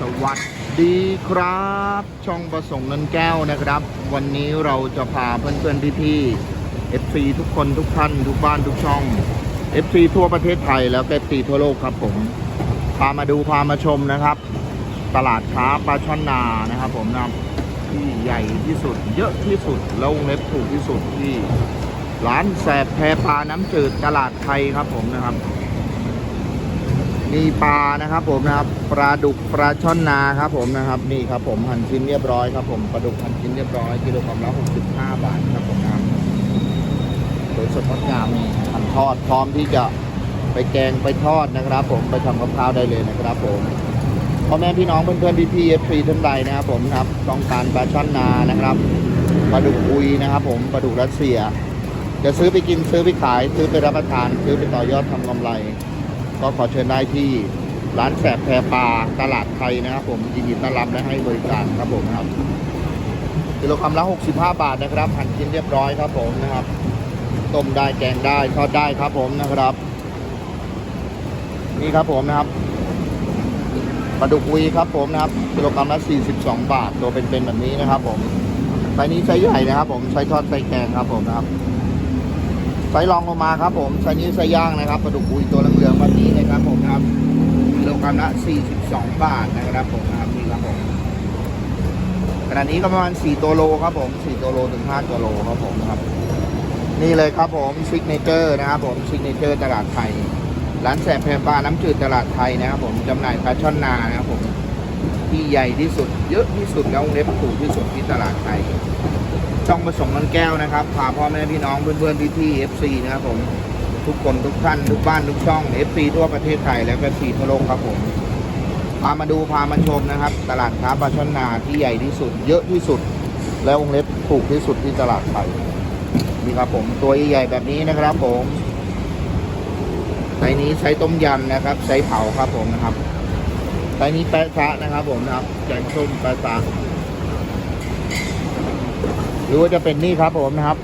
สวัสดีครับ ช่องประสงค์เงินแก้วนะครับ วันนี้เราจะพาเพื่อนๆพี่ๆ FC ทุกคนทุกท่านทุกบ้านทุกช่อง FC ทั่วประเทศไทยแล้วก็ FC ทั่วโลกครับผมพามาดูพามาชมนะครับ ตลาดค้าปลาช่อนนานะครับ ผมนะที่ใหญ่ที่สุด เยอะที่สุดแล้ววงเล็บถูกที่สุดที่ ร้านแสบแพปลาน้ำจืดตลาดไทยครับผมนะครับ มีปลานะครับผมนะครับปลาดุกปลาช่อนนาครับผมนะครับนี่ครับผมหั่นชิ้นเรียบร้อยครับผมปลาดุกหั่นชิ้นเรียบร้อยกิโลกรัมละ65 บาทครับผมนะครับสวยสดงดงามนี่หั่นทอดพร้อมที่จะไปแกงไปทอดนะครับ ผมไปทำกับข้าวได้เลยนะครับ ผมพ่อแม่พี่น้องเพื่อนๆพี่ๆเอฟซีท่านใดนะครับ ผมครับต้องการปลาช่อนนานะครับปลาดุกอุยนะครับ ผมปลาดุกรัสเซีย จะซื้อไปกินซื้อไปขาย ซื้อไปรับประทาน ซื้อไปต่อยอดทำกำไร ก็ขอเชิญได้ที่ร้านแสบแพรปลาตลาดไทยนะครับผมยินดีต้อนรับและให้บริการครับผมครับกิโลกรัมละ65 บาทนะครับหั่นชิ้นเรียบร้อยครับผมนะครับต้มได้แกงได้ทอดได้ครับผมนะครับ นี่ครับผมนะครับปลาดุกวีครับผมนะครับกิโลกรัมละ 42 บาท ตัวเป็นๆแบบนี้นะครับ ผมไซนี้ไซส์ใหญ่นะครับ ผมไซส์ทอดไซส์แกงครับผมนะครับ ไซรองลงมาครับผมไซนี้ไซย่างนะครับปลาดุกอุยตัวเหลืองๆแบบนี้นะครับผมครับกิโลกรัมละ42 บาทนะครับผมครับนี่ครับผมขณะนี้ก็ประมาณ 4 ตัวโลครับผม 4 ตัวโลถึง 5 ตัวโลครับผมครับ นี่เลยครับผมซิกเนเจอร์นะครับผมซิกเนเจอร์ตลาดไทยร้านแสบแพรปลาน้ำจืดตลาดไทยนะครับผมจำหน่ายปลาช่อนนานะครับผมที่ใหญ่ที่สุด เยอะที่สุดแล้ววงเล็บถูกที่สุดที่ตลาดไทย ช่องผสมน้ำแก้วนะครับพาพ่อแม่พี่น้องเพื่อนๆพี่ๆ FC นะครับผมทุกคนทุกท่านทุกบ้านทุกช่อง FC ทั่วประเทศไทยและก็ FC ทั่วโลกครับผมพามาดูพามาชมนะครับ ตลาดค้าปลาช่อนนาที่ใหญ่ที่สุด เยอะที่สุด และวงเล็บถูกที่สุดที่ตลาดไทยนี่ครับผมตัวใหญ่ๆแบบนี้นะครับผมไซนี้ใช้ต้มยำนะครับใช้เผาครับผมนะครับไซนี้แปะซะนะครับผมนะครับแกงส้มแปะซะ หรือว่าจะเป็นนี่ครับผมนะครับ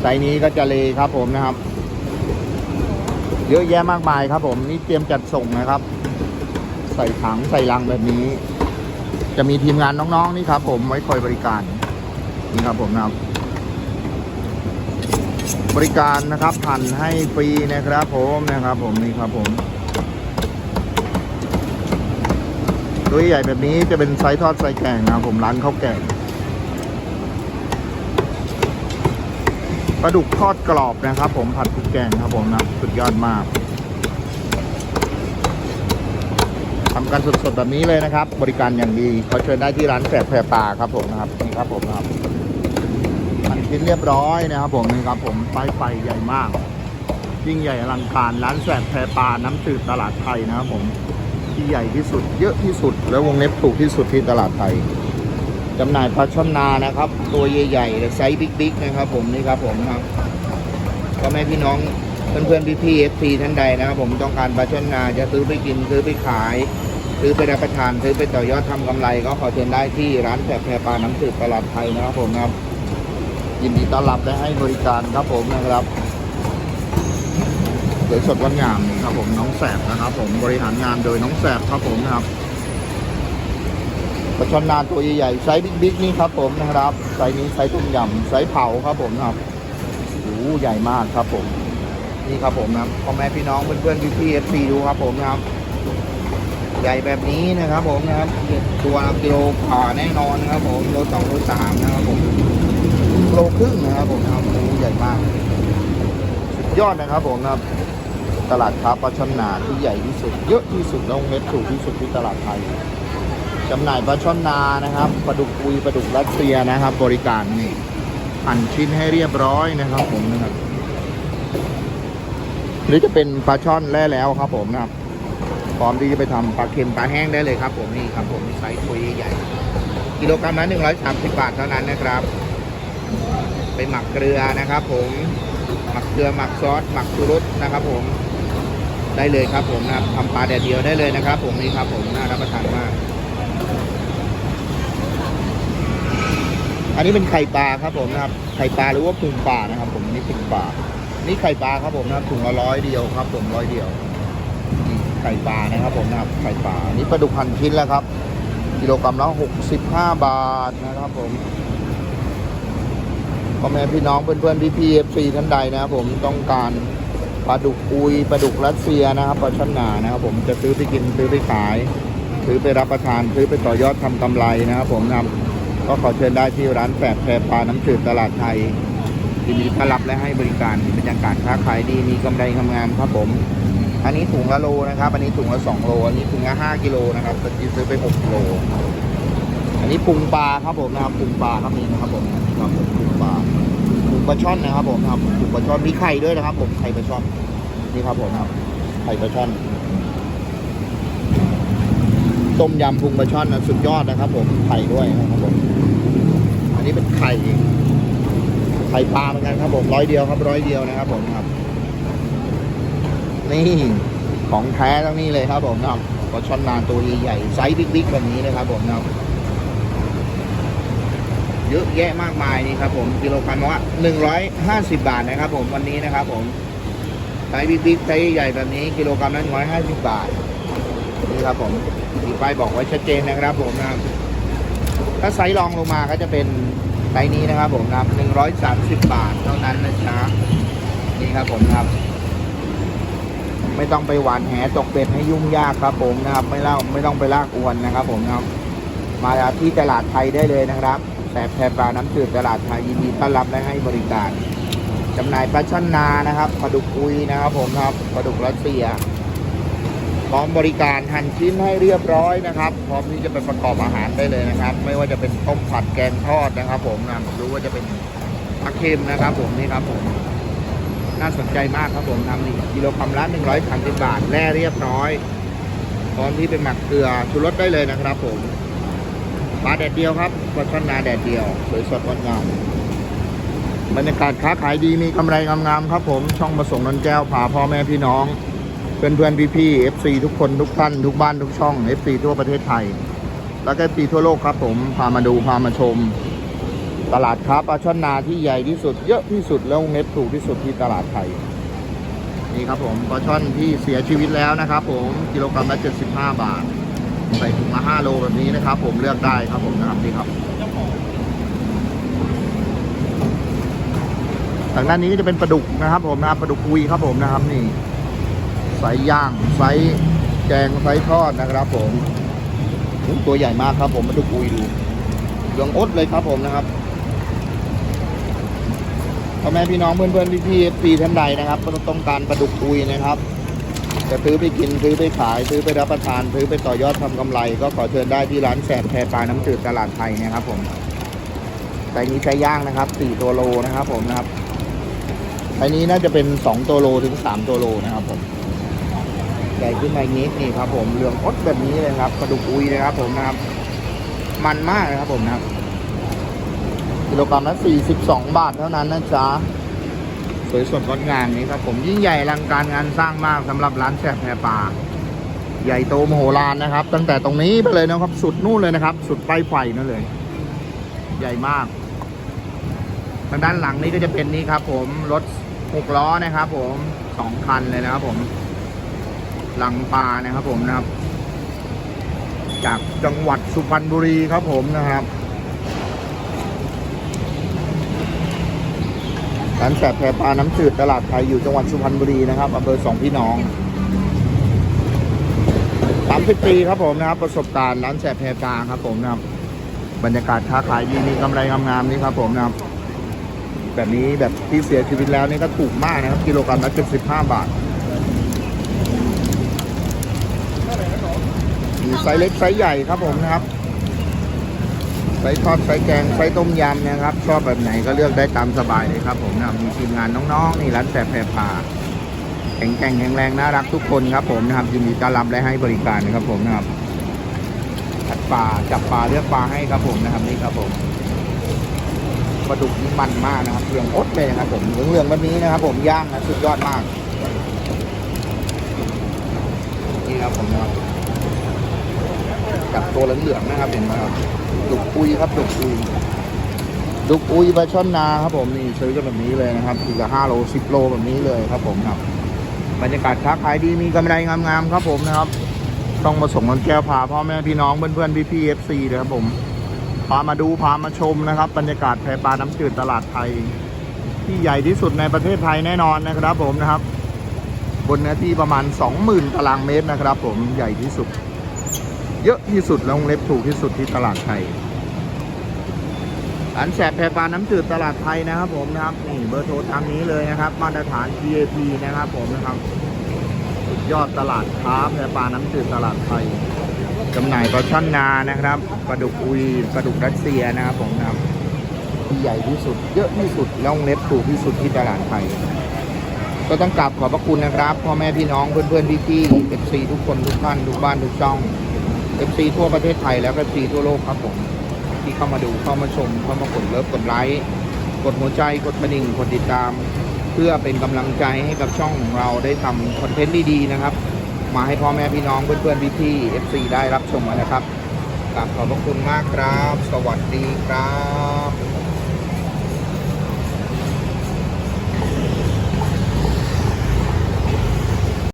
ไซนี้ก็จะเลครับผมนะครับ เยอะแยะมากมายครับผมนี่เตรียมจัดส่งนะครับ ใส่ถังใส่ลังแบบนี้ จะมีทีมงานน้องๆนี่ครับ ผมไว้คอยบริการนี่ครับผมนะครับ บริการนะครับผ่านให้ฟรีนะครับ ผมนะครับ ผมนี่ครับผมตัวใหญ่แบบนี้จะเป็นไซส์ทอดไซส์แกงนะครับผมร้านข้าวแกง ปลาดุกทอดกรอบนะครับ ผมผัดพริกแกงครับผมนะสุดยอดมากทำกันสดๆแบบนี้เลยนะครับ บริการอย่างดีเขอเชิญได้ที่ร้านแสบแพรปลาครับผมนะครับนี่ครับผมครับมันชิ้นเรียบร้อยนะครับผมนี่ครับผมไฟไฟใหญ่มาก ยิ่งใหญ่อลังการร้านแสบแพรปลาน้ำจืดตลาดไทยนะครับผมที่ใหญ่ที่สุดเยอะที่สุด แล้ววงเล็บถูกที่สุดที่ตลาดไทย จำหน่ายปลาช่อนนานะครับ ตัวใหญ่ๆและไซส์บิ๊กๆนะครับ ผมนี่ครับผมครับก็แม่พี่น้องเพื่อนๆพี่ๆเอฟซีท่านใดนะครับ ผมต้องการปลาช่อนนาจะซื้อไปกินซื้อไปขายซื้อไปรับประทานซื้อไปต่อยอดทำกำไร ก็ขอเชิญได้ที่ร้านแพรแพรปลาน้ำจืดตลาดไทยนะครับผมนะครับ ยินดีต้อนรับและให้บริการครับผมนะครับสวยสดงดงามนี่ครับผมน้องแสบนะครับ ผมบริหารงานโดยน้องแสบครับผมนะครับ ปลาช่อนนาตัวใหญ่ๆไซส์บิ๊กๆนี่ครับผมนะครับไซส์นี้ไซส์ต้มยำไซส์เผาครับผมนะครับโอ้ใหญ่มากครับผม นี่ครับผมนะพ่อแม่พี่น้องเพื่อนๆพี่ๆเอฟซีดูครับผมนะครับ ใหญ่แบบนี้นะครับผมนะครับตัวกิโลกว่าแน่นอนนะครับผมโลสองโลสามนะครับผมโลครึ่งนะครับผมนะครับโอ้ใหญ่มากสุดยอดนะครับผมนะครับตลาดค้าปลาช่อนนาที่ใหญ่ที่สุด เยอะที่สุดแล้ววงเม็ดถูกที่สุดที่ตลาดไทย จำหน่ายปลาช่อนนานะครับปลาดุกอุยปลาดุกรัสเซียนะครับ บริการนี่หั่นชิ้นให้เรียบร้อยนะครับ ผมนะครับ หรือจะเป็นปลาช่อนแล่แล้วครับ ผมนะครับพร้อมที่จะไปทำปลาเค็มปลาแห้งได้เลยครับ ผมนี่ครับ ผมไซส์ตัวใหญ่กิโลกรัมละหนึ่งร้อยสามสิบบาทเท่านั้นนะครับ ไปหมักเกลือนะครับ ผมหมักเกลือหมักซอสหมักชูรสนะครับ ผมได้เลยครับผมนะครับทำปลาแดดเดียวได้เลยนะครับ ผมนี่ครับ ผมน่ารับประทานมาก อันนี้เป็นไข่ปลาครับผมนะครับ ไข่ปลาหรือว่าพุงปลานะครับ ผมนี่พุงปลา นี่ไข่ปลาครับผมนะครับถุงละร้อยเดียวครับ ผมร้อยเดียวไข่ปลานะครับ ผมนะครับ ไข่ปลาอันนี้ปลาดุกพันชิ้นแล้วครับ กิโลกรัมละ65บห้าบาทนะครับผมพ่อแม่พี่น้องเพื่อนๆพี่ๆเอฟซีท่านใดนะครับผมต้องการปลาดุกอุยปลาดุกรัสเซียนะครับปลาช่อนหนานะครับผมจะซื้อไปกินซื้อไปขาย ซื้อไปรับประทานซื้อไปต่อยอดทำกำไรนะครับผมนะครับ ก็ขอเชิญได้ที่ร้านแปดแพรปลาน้ำจืดตลาดไทยยินดีต้อนรับและให้บริการบรรยากาศค้าขายดีมีกำไรงามๆครับผม อันนี้ถุงละโลนะครับ อันนี้ถุงละสองโล อันนี้ถุงละห้ากิโลนะครับตะกี้ซื้อไปหกโล อันนี้พุงปลาครับผมนะครับพุงปลาครับนี่นะครับผมครับผมพุงปลาพุงปลาช่อนนะครับผมครับพุงปลาช่อนมีไข่ด้วยนะครับ ผมไข่ปลาช่อนนี่ครับผมครับไข่ปลาช่อน ต้มยำพุงปลาช่อนนะสุดยอดนะครับผมไข่ด้วยนะครับผมอันนี้เป็นไข่ไข่ปลาเหมือนกันครับผมร้อยเดียวครับร้อยเดียวนะครับผมครับ นี่ของแท้ต้องนี่เลยครับผมนะครับปลาช่อนนานตัวใหญ่ๆไซส์บิ๊กๆแบบนี้นะครับผมนะเยอะแยะมากมายนี่ครับผมกิโลกรัมว่าหนึ่งร้อยห้าสิบบาทนะครับ ผมวันนี้นะครับ ผมไซส์บิ๊กๆไซส์ใหญ่แบบนี้กิโลกรัมละหนึ่งร้อยห้าสิบบาท นี่ครับผมมีป้ายบอกไว้ชัดเจนนะครับผมนะครับถ้าไซส์รองลงมาก็จะเป็นไซส์นี้นะครับผมนะหนึ่งร้อยสามสิบบาทเท่านั้นนะจ๊ะนี่ครับผมครับ ไม่ต้องไปหวานแหตกเบ็ดให้ยุ่งยากครับ ผมนะครับ ไม่เล่าไม่ต้องไปลากอวนนะครับ ผมนะครับมาที่ตลาดไทยได้เลยนะครับแสบแพรปลาน้ำจืดตลาดไทยยินดีต้อนรับและให้บริการจำหน่ายปลาช่อนนานะครับปลาดุกอุยนะครับ ผมครับปลาดุกรัสเซีย พร้อมบริการหั่นชิ้นให้เรียบร้อยนะครับ พร้อมที่จะไปประกอบอาหารได้เลยนะครับ ไม่ว่าจะเป็นต้มผัดแกงทอดนะครับ ผมนะหรือว่าจะเป็นปลาเค็มนะครับ ผมนี่ครับผมน่าสนใจมากครับผมทำนี่กิโลกรัมละ130บาทแล่เรียบร้อย พร้อมที่เป็นหมักเกลือชูรสได้เลยนะครับ ผมปลาแดดเดียวครับปลาช่อนนาแดดเดียวสวยสดงดงามบรรยากาศค้าขายดีมีกำไรงามๆครับ ผมช่องประสงค์นนแก้วพาพ่อแม่พี่น้อง เพื่อนเพื่อนๆพี่ๆ FC ทุกคนทุกท่านทุกบ้านทุกช่อง FC ทั่วประเทศไทย แล้วก็ FC ทั่วโลกครับผมพามาดูพามาชม ตลาดค้าปลาช่อนนาที่ใหญ่ที่สุด เยอะที่สุดแล้วเม็ดถูกที่สุดที่ตลาดไทยนี่ครับผมปลาช่อนที่เสียชีวิตแล้วนะครับผมกิโลกรัมละ75 บาท ใส่ถุงละ5โลแบบนี้นะครับ ผมเลือกได้ครับผมนะครับนี่ครับทางด้านนี้ก็จะเป็นปลาดุกนะครับ ผมนะครับปลาดุกคุยครับผมนะครับนี่ ไซส์ย่าง ไซส์แกงไซส์ทอดนะครับ ผมตัวใหญ่มากครับ ผมปลาดุกคุยดูเหลืองอดเลยครับผมนะครับพ่อแม่พี่น้องเพื่อนเพื่อนพี่พี่ปีท่านใดนะครับต้องการปลาดุกอุยนะครับ จะซื้อไปกินซื้อไปขาย ซื้อไปรับประทาน ซื้อไปต่อยอดทำกำไร ก็ขอเชิญได้ที่ร้านแสบแพรปลาน้ำจืดตลาดไทยนะครับ ผมไซนี้ไซย่างนะครับสี่ตัวโลนะครับ ผมนะครับไซนี้น่าจะเป็นสองตัวโลถึงสามตัวโลนะครับผม ใหญ่ขึ้นมาอีกนิดนี่ครับผมเหลืองอดแบบนี้เลยครับปลาดุกอุยนะครับผมนะครับ มันมากนะครับผมนะครับกิโลกรัมละ42 บาทเท่านั้นนะจ๊ะสวยสดงดงามนี้ครับผมยิ่งใหญ่อลังการงานสร้างมากสำหรับร้านแสบแพรปลาใหญ่โตมโหฬารนะครับ ตั้งแต่ตรงนี้ไปเลยนะครับ สุดนู่นเลยนะครับ สุดปลายไฟนั่นเลย ใหญ่มาก ทางด้านหลังนี้ก็จะเป็นนี่ครับ ผมรถหกล้อนะครับ ผมสองคันเลยนะครับผม ลังปลานะครับผมนะครับ จากจังหวัดสุพรรณบุรีครับผมนะครับร้านแสบแพรปลาน้ำจืดตลาดไทยอยู่จังหวัดสุพรรณบุรีนะครับอำเภอสองพี่น้อง30ปีครับผมนะครับ ประสบการณ์ร้านแสบแพรปลาครับผมนะครับ บรรยากาศค้าขายดีมีกำไรงามๆนี่ครับผมนะครับ แบบนี้แบบที่เสียชีวิตแล้วนี่ก็ถูกมากนะครับ กิโลกรัมละ75บาท มีไซส์เล็กไซส์ใหญ่ครับผมนะครับไซส์ทอดไซส์แกงไซส์ต้มยำนะครับ ชอบแบบไหนก็เลือกได้ตามสบายเลยครับผมนะครับมีทีมงานน้องๆนี่ร้านแสบแพรปลาแข็งแกร่งแข็งแรงน่ารักทุกคนครับผมนะครับยินดีต้อนรับและให้บริการนะครับผมนะครับผัดปลาจับปลาเลือกปลาให้ครับผมนะครับนี่ครับผมปลาดุกนี่มันมากนะครับเหลืองอดเลยนะครับผมเหลืองๆแบบนี้นะครับ ผมย่างนะสุดยอดมากนี่ครับผมนะครับ จับตัวเหลืองๆนะครับเห็นไหมครับดุกอุยครับดุกอุยดุกอุยปลาช่อนนาครับผมนี่ซื้อกันแบบนี้เลยนะครับทีละห้าโลสิบโลแบบนี้เลยครับผมครับบรรยากาศค้าขายดีมีกำไรงามๆครับผมนะครับ ต้องมาส่งกันแก้วพาพ่อแม่พี่น้องเพื่อนๆพี่ๆเอฟซีเลยครับผมพามาดูพามาชมนะครับ บรรยากาศแพปลาน้ำจืดตลาดไทย ที่ใหญ่ที่สุดในประเทศไทยแน่นอนนะครับผมนะครับ บนเนื้อที่ประมาณ 20,000 ตารางเมตรนะครับ ผมใหญ่ที่สุด เยอะที่สุดแล้ววงเล็บถูกที่สุดที่ตลาดไทยร้านแสบแพปลาน้ำจืดตลาดไทยนะครับ ผมนะครับนี่เบอร์โทรตามนี้เลยนะครับ มาตรฐาน GAP นะครับ ผมนะครับสุดยอดตลาดค้าแพปลาน้ำจืดตลาดไทยจำหน่ายปลาช่อนนานะครับปลาดุกอุยปลาดุกรัสเซียนะครับผมนะครับที่ใหญ่ที่สุด เยอะที่สุดลงเล็บถูกที่สุดที่ตลาดไทย ก็ต้องกราบขอบพระคุณนะครับพ่อแม่พี่น้องเพื่อนๆพี่ๆเอฟซีทุกคนทุกท่านทุกบ้านทุกช่อง FC ทั่วประเทศไทยแล้วก็ FC ทั่วโลกครับผมที่เข้ามาดูเข้ามาชมเข้ามากดเลิฟกดไลค์กดหัวใจกดกระดิ่งกดติดตาม เพื่อเป็นกำลังใจให้กับช่องของเราได้ทำคอนเทนต์ดีๆนะครับ มาให้พ่อแม่พี่น้องเพื่อนๆพี่ๆ FC ได้รับชมนนะครับกราบขอบพระคุณมากครับ สวัสดีครับ